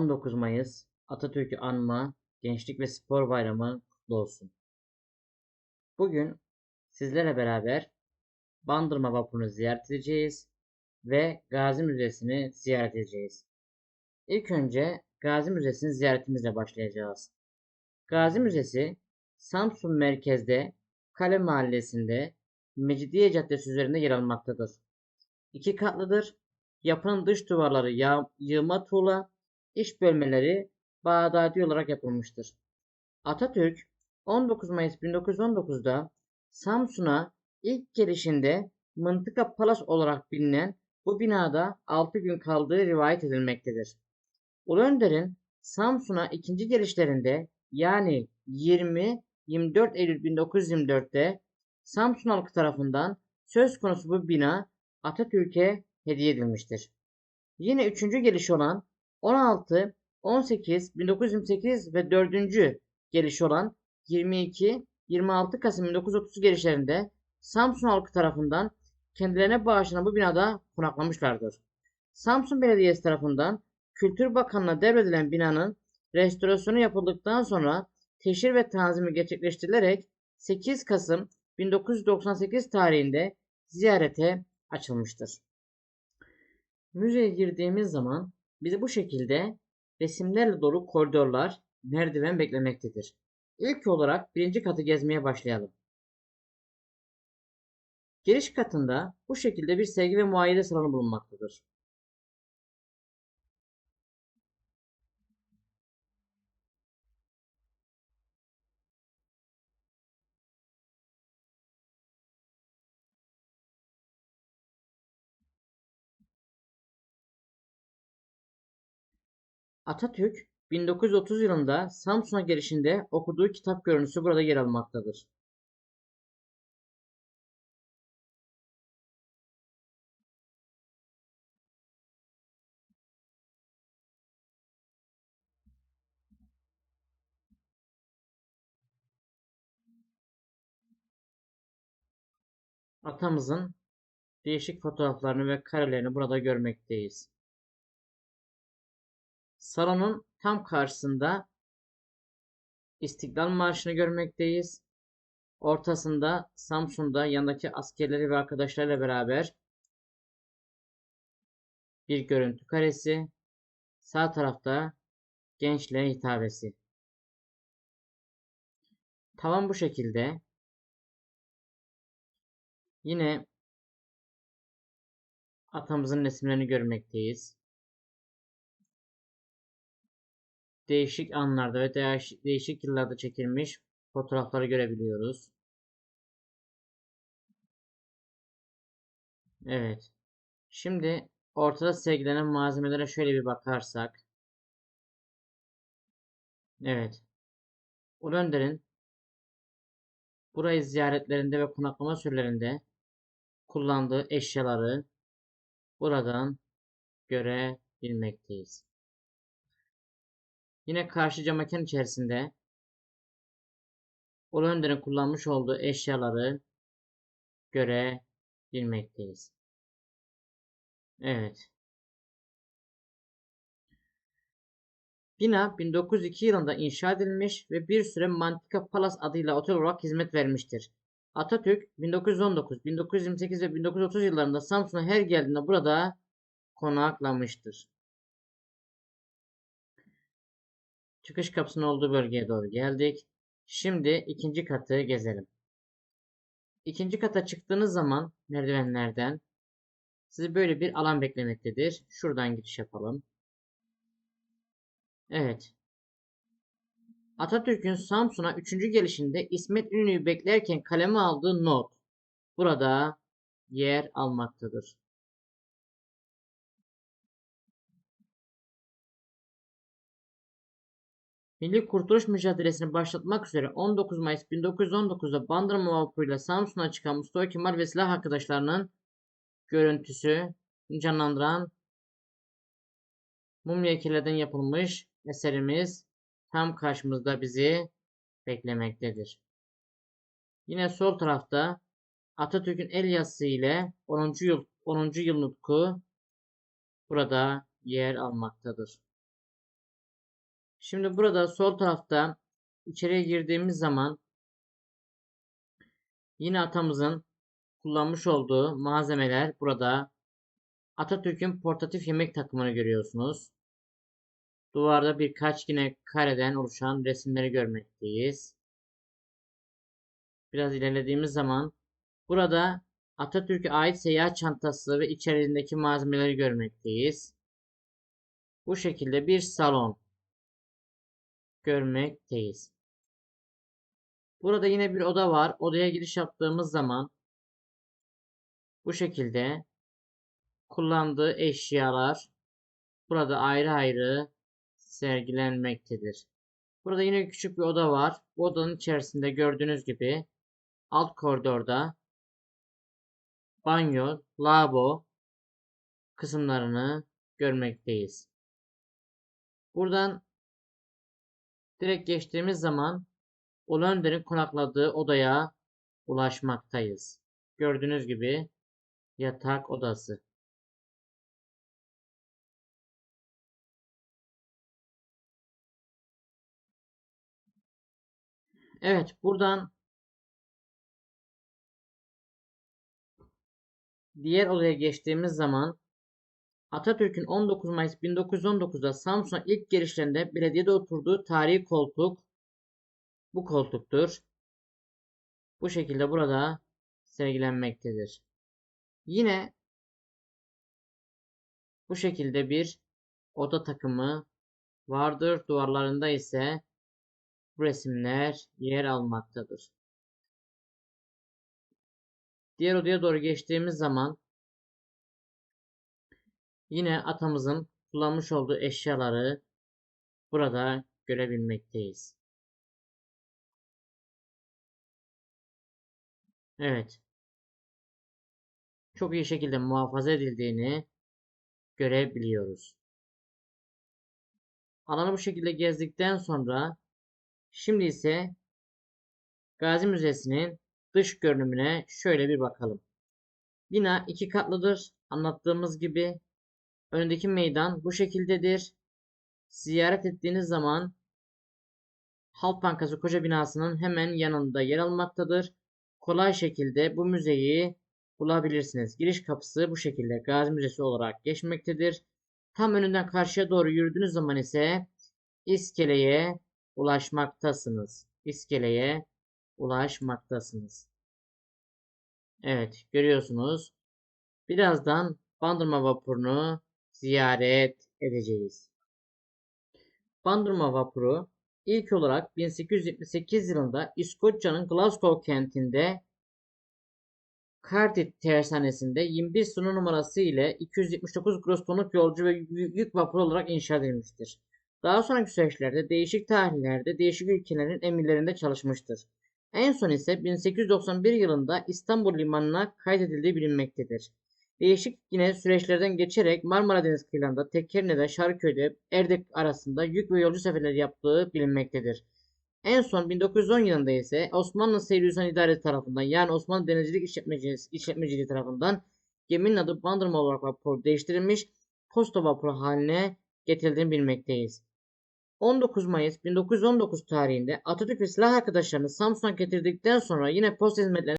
19 Mayıs Atatürk'ü anma Gençlik ve Spor Bayramı kutlu olsun. Bugün sizlerle beraber Bandırma Vapuru'nu ziyaret edeceğiz ve Gazi Müzesi'ni ziyaret edeceğiz. İlk önce Gazi Müzesi'ni ziyaretimizle başlayacağız. Gazi Müzesi Samsun merkezde Kale Mahallesi'nde Mecidiye Caddesi üzerinde yer almaktadır. İki katlıdır. Yapının dış duvarları yağ, yığma tuğla, iç bölmeleri Bağdadi olarak yapılmıştır. Atatürk 19 Mayıs 1919'da Samsun'a ilk gelişinde Mıntıka Palas olarak bilinen bu binada 6 gün kaldığı rivayet edilmektedir. Ulu Önder'in Samsun'a ikinci gelişlerinde yani 20-24 Eylül 1924'te Samsun halkı tarafından söz konusu bu bina Atatürk'e hediye edilmiştir. Yine üçüncü geliş olan 16, 18, 1928 ve dördüncü geliş olan 22, 26 Kasım 1930 gelişlerinde Samsun halkı tarafından kendilerine bağışlanan bu binada konaklamışlardır. Samsun Belediyesi tarafından Kültür Bakanlığı'na devredilen binanın restorasyonu yapıldıktan sonra teşhir ve tanzimi gerçekleştirilerek 8 Kasım 1998 tarihinde ziyarete açılmıştır. Müzeye girdiğimiz zaman bizi bu şekilde resimlerle dolu koridorlar, merdiven beklemektedir. İlk olarak birinci katı gezmeye başlayalım. Giriş katında bu şekilde bir sergi ve muayene salonu bulunmaktadır. Atatürk 1930 yılında Samsun'a gelişinde okuduğu kitap görüntüsü burada yer almaktadır. Atamızın değişik fotoğraflarını ve karelerini burada görmekteyiz. Salonun tam karşısında İstiklal Marşı'nı görmekteyiz. Ortasında Samsun'da yanındaki askerleri ve arkadaşlarıyla beraber bir görüntü karesi. Sağ tarafta gençliğe hitabesi. Tavan bu şekilde. Yine atamızın resimlerini görmekteyiz. Değişik anlarda ve değişik yıllarda çekilmiş fotoğrafları görebiliyoruz. Evet. Şimdi ortada sergilenen malzemelere şöyle bir bakarsak. Evet. Ulu burayı ziyaretlerinde ve konaklama sürelerinde kullandığı eşyaları buradan görebilmekteyiz. Yine karşı cam mekan içerisinde Ulu Önder'in kullanmış olduğu eşyaları görebilmekteyiz. Evet. Bina 1902 yılında inşa edilmiş ve bir süre Mantika Palace adıyla otel olarak hizmet vermiştir. Atatürk 1919, 1928 ve 1930 yıllarında Samsun'a her geldiğinde burada konaklamıştır. Çıkış kapısının olduğu bölgeye doğru geldik. Şimdi ikinci katı gezelim. İkinci kata çıktığınız zaman merdivenlerden sizi böyle bir alan beklemektedir. Şuradan giriş yapalım. Evet. Atatürk'ün Samsun'a 3. gelişinde İsmet İnönü'yü beklerken kaleme aldığı not burada yer almaktadır. Milli Kurtuluş mücadelesini başlatmak üzere 19 Mayıs 1919'da Bandırma vapuruyla Samsun'a çıkan Mustafa Kemal ve silah arkadaşlarının görüntüsü canlandıran mum heykellerden yapılmış eserimiz tam karşımızda bizi beklemektedir. Yine sol tarafta Atatürk'ün el yazısı ile 10. yıl 10. yıl nutku burada yer almaktadır. Şimdi burada sol tarafta içeriye girdiğimiz zaman yine atamızın kullanmış olduğu malzemeler burada. Atatürk'ün portatif yemek takımını görüyorsunuz. Duvarda birkaç yine kareden oluşan resimleri görmekteyiz. Biraz ilerlediğimiz zaman burada Atatürk'e ait seyahat çantası ve içerisindeki malzemeleri görmekteyiz. Bu şekilde bir salon görmekteyiz. Burada yine bir oda var. Odaya giriş yaptığımız zaman bu şekilde kullandığı eşyalar burada ayrı ayrı sergilenmektedir. Burada yine küçük bir oda var. Bu odanın içerisinde gördüğünüz gibi alt koridorda banyo, lavabo kısımlarını görmekteyiz. Buradan direkt geçtiğimiz zaman Ulu Önder'in konakladığı odaya ulaşmaktayız. Gördüğünüz gibi yatak odası. Evet buradan diğer odaya geçtiğimiz zaman Atatürk'ün 19 Mayıs 1919'da Samsun'a ilk gelişlerinde belediyede oturduğu tarihi koltuk bu koltuktur. Bu şekilde burada sergilenmektedir. Yine bu şekilde bir oda takımı vardır. Duvarlarında ise bu resimler yer almaktadır. Diğer odaya doğru geçtiğimiz zaman yine atamızın kullanmış olduğu eşyaları burada görebilmekteyiz. Evet. Çok iyi şekilde muhafaza edildiğini görebiliyoruz. Alanı bu şekilde gezdikten sonra şimdi ise Gazi Müzesi'nin dış görünümüne şöyle bir bakalım. Bina iki katlıdır. Anlattığımız gibi önündeki meydan bu şekildedir. Ziyaret ettiğiniz zaman Halk Bankası koca binasının hemen yanında yer almaktadır kolay şekilde bu müzeyi bulabilirsiniz. Giriş kapısı bu şekilde Gazi Müzesi olarak geçmektedir. Tam önünden karşıya doğru yürüdüğünüz zaman ise iskeleye ulaşmaktasınız. İskeleye ulaşmaktasınız. Evet görüyorsunuz. Birazdan Bandırma vapurunu ziyaret edeceğiz. Bandırma vapuru İlk olarak 1878 yılında İskoçya'nın Glasgow kentinde Cardiff tersanesinde 21 sınır numarası ile 279 gross tonluk yolcu ve yük vapuru olarak inşa edilmiştir. Daha sonraki süreçlerde değişik tarihlerde değişik ülkelerin emirlerinde çalışmıştır. En son ise 1891 yılında İstanbul limanına kaydedildiği bilinmektedir. Değişik yine süreçlerden geçerek Marmara Deniz kıyılarında Tekkerine'de, Şarköy'de, Erdek arasında yük ve yolcu seferleri yaptığı bilinmektedir. En son 1910 yılında ise Osmanlı Seyirüzan İdaresi tarafından yani Osmanlı Denizcilik İşletmeciliği, İşletmeciliği tarafından geminin adı Bandırma olarak vapur değiştirilmiş posta vapuru haline getirildiğini bilmekteyiz. 19 Mayıs 1919 tarihinde Atatürk ve silah arkadaşlarını Samsun'a getirdikten sonra yine posta hizmetlerini